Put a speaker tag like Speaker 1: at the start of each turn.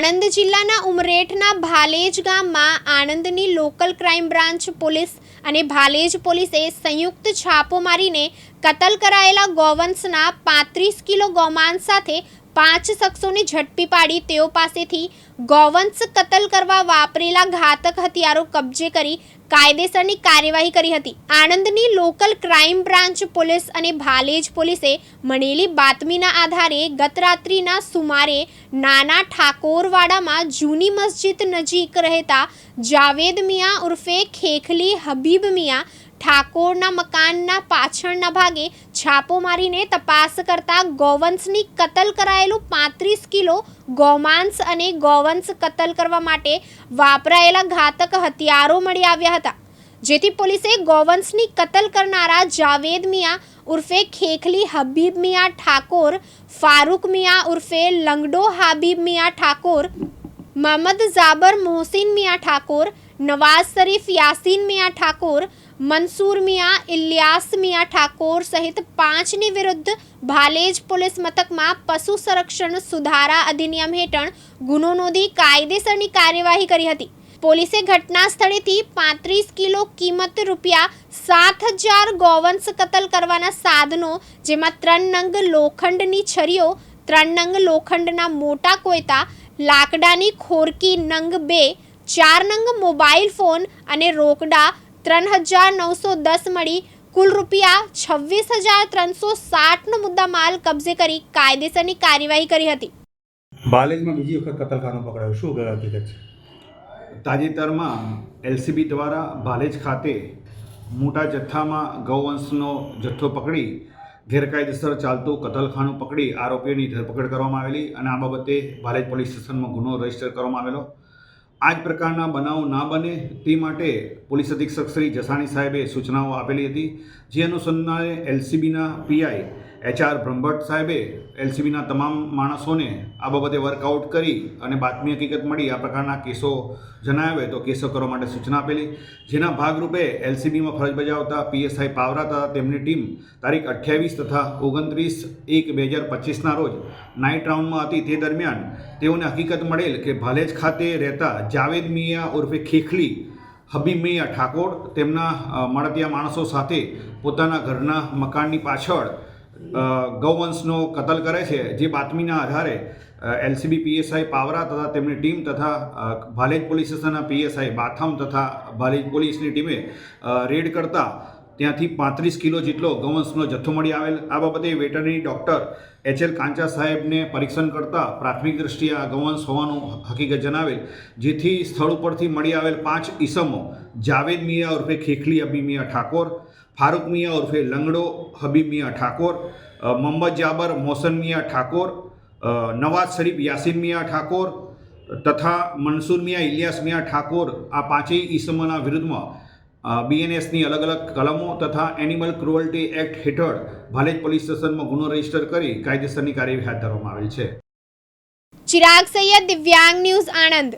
Speaker 1: આણંદ જિલ્લાના ઉમરેઠના ભાલેજ ગામમાં આણંદની લોકલ ક્રાઇમ બ્રાન્ચ પોલીસ અને ભાલેજ પોલીસે સંયુક્ત છાપો મારીને કતલ કરાયેલા ગોવંશના પાંત્રીસ કિલો ગૌમાંસ સાથે પાંચ શખ્સોને ઝડપી પાડી તેઓ પાસેથી ગૌવંશ કતલ કરવા વાપરેલા ઘાતક હથિયારો કબજે કરી કાયદેસરની કાર્યવાહી કરી હતી. આણંદની લોકલ ક્રાઇમ બ્રાન્ચ પોલીસ અને ભાલેજ પોલીસે મળેલી બાતમીના આધારે ગત રાત્રિના સુમારે નાના ઠાકોરવાડામાં જૂની મસ્જિદ નજીક રહેતા જાવેદ મિયા ઉર્ફે ખેખલી હબીબ મિયા ઠાકોરના મકાનના પાછળના ભાગે છાપો મારીને તપાસ કરતા ગૌવંશની કતલ કરાયેલું પાંત્રીસ કિલો ગૌમાંસ અને ગૌવંશ કતલ કરવા માટે વાપરાયેલા ઘાતક હથિયારો મળી આવ્યા હતા, જેથી પોલીસે ગૌવંશની કતલ કરનારા જાવેદ મિયા ઉર્ફે ખેખલી હબીબ મિયા ઠાકોર, ફારૂક મિયા ઉર્ફે લંગડો હાબીબ મિયા ઠાકોર મોહમ્મદ જાબર મોહસિન મિયા ઠાકોર, નવાઝ શરીફ યાસીન મિયા ઠાકોર મંસૂર મિયા, ઇલિયાસ મિયા ઠાકોર સહિત પાંચની વિરુદ્ધ ભાલેજ પોલીસ મથકમાં પશુ સંરક્ષણ સુધારા અધિનિયમ હેઠળ ગુનો નોંધી કાયદેસરની કાર્યવાહી કરી હતી. પોલીસે ઘટના સ્થળેથી પાંત્રીસ કિલો કિંમત રૂપિયા સાત હજાર ગૌવંશ કતલ કરવાના સાધનો, જેમાં ત્રણ નંગ લોખંડની છરીઓ, ત્રણ નંગ લોખંડના મોટા કોયતા, લાકડાની ખોરકી નંગ બે, ચાર નંગ મોબાઈલ ફોન અને રોકડા ત્રણ હજાર નવસો દસ મળી. કુલ રૂપિયા છવ્વીસ હજાર ત્રણસો સાઠનો મુદ્દા માલ કબજે કરી કાયદેસરની કાર્યવાહી કરી હતી.
Speaker 2: બાલેજમાં બીજી વખત કતલખાનું પકડાયું. શું હકીકત છે?
Speaker 3: તાજેતરમાં એલસીબી દ્વારા ભાલેજ ખાતે મોટા જથ્થામાં ગૌવંશનો જથ્થો પકડી ગેરકાયદેસર ચાલતું કતલખાનું પકડી આરોપીઓની ધરપકડ કરવામાં આવેલી અને આ બાબતે ભાલેજ પોલીસ સ્ટેશનમાં ગુનો રજિસ્ટર કરવામાં આવેલો. આ જ પ્રકારના બનાવ ના બને તે માટે પોલીસ અધિક્ષક શ્રી જસાણી સાહેબે સૂચનાઓ આપેલી હતી. જે અનુસંધાને એલસીબીના પીઆઈ એચઆર બ્રહ્મભટ્ટ સાહેબે એલસીબીના તમામ માણસોને આ બાબતે વર્કઆઉટ કરી અને બાતમી હકીકત મળી. આ પ્રકારના કેસો જણાવે તો કેસો કરવા માટે સૂચના આપેલી. જેના ભાગરૂપે એલસીબીમાં ફરજ બજાવતા પીએસઆઈ પાવરા તથા તેમની ટીમ તારીખ અઠ્યાવીસ તથા ઓગણત્રીસ એક બે હજાર પચીસના રોજ નાઇટ રાઉન્ડમાં હતી. તે દરમિયાન તેઓને હકીકત મળેલ કે ભાલેજ ખાતે રહેતા જાવેદ મિયા ઉર્ફે ખેખલી, હબીબ મિયા ઠાકોર તેમના મળતિયા માણસો સાથે પોતાના ઘરના મકાનની પાછળ ગૌવંશનો કતલ કરે છે. જે બાતમીના આધારે એલસીબી, પીએસઆઈ પાવરા તથા તેમની ટીમ તથા ભાલેજ પોલીસ સ્ટેશનના પીએસઆઈ બાથમ તથા ભાલેજ પોલીસની ટીમે રેડ કરતા ત્યાંથી પાંત્રીસ કિલો જેટલો ગૌવંશનો જથ્થો મળી આવેલ. આ બાબતે veterinary doctor H L Kancha સાહેબને પરીક્ષણ કરતાં પ્રાથમિક દ્રષ્ટિએ આ ગૌવંશ હોવાનું હકીકત જણાવેલ, જેથી સ્થળ ઉપરથી મળી આવેલ પાંચ ઈસમો જાવેદ મિયા ઉર્ફે ખેખલી હબી મિયા ઠાકોર, ફારૂક મિયા ઉર્ફે લંગડો હબીબ મિયા ઠાકોર મોહમ્મદ જાબર મોહસન મિયા ઠાકોર નવાઝ શરીફ યાસીન મિયા ઠાકોર તથા મનસુર મિયા ઇલિયાસ મિયા ઠાકોર આ પાંચેય ઈસમોના વિરુદ્ધમાં બીએનએસની અલગ અલગ કલમો તથા એનિમલ ક્રુઅલ્ટી એક્ટ હેઠળ ભાલેજ પોલીસ સ્ટેશનમાં ગુનો રજિસ્ટર કરી કાયદેસરની કાર્યવાહી હાથ ધરવામાં આવેલ છે.
Speaker 1: ચિરાગ સૈયદ, દિવ્યાંગ ન્યૂઝ આણંદ.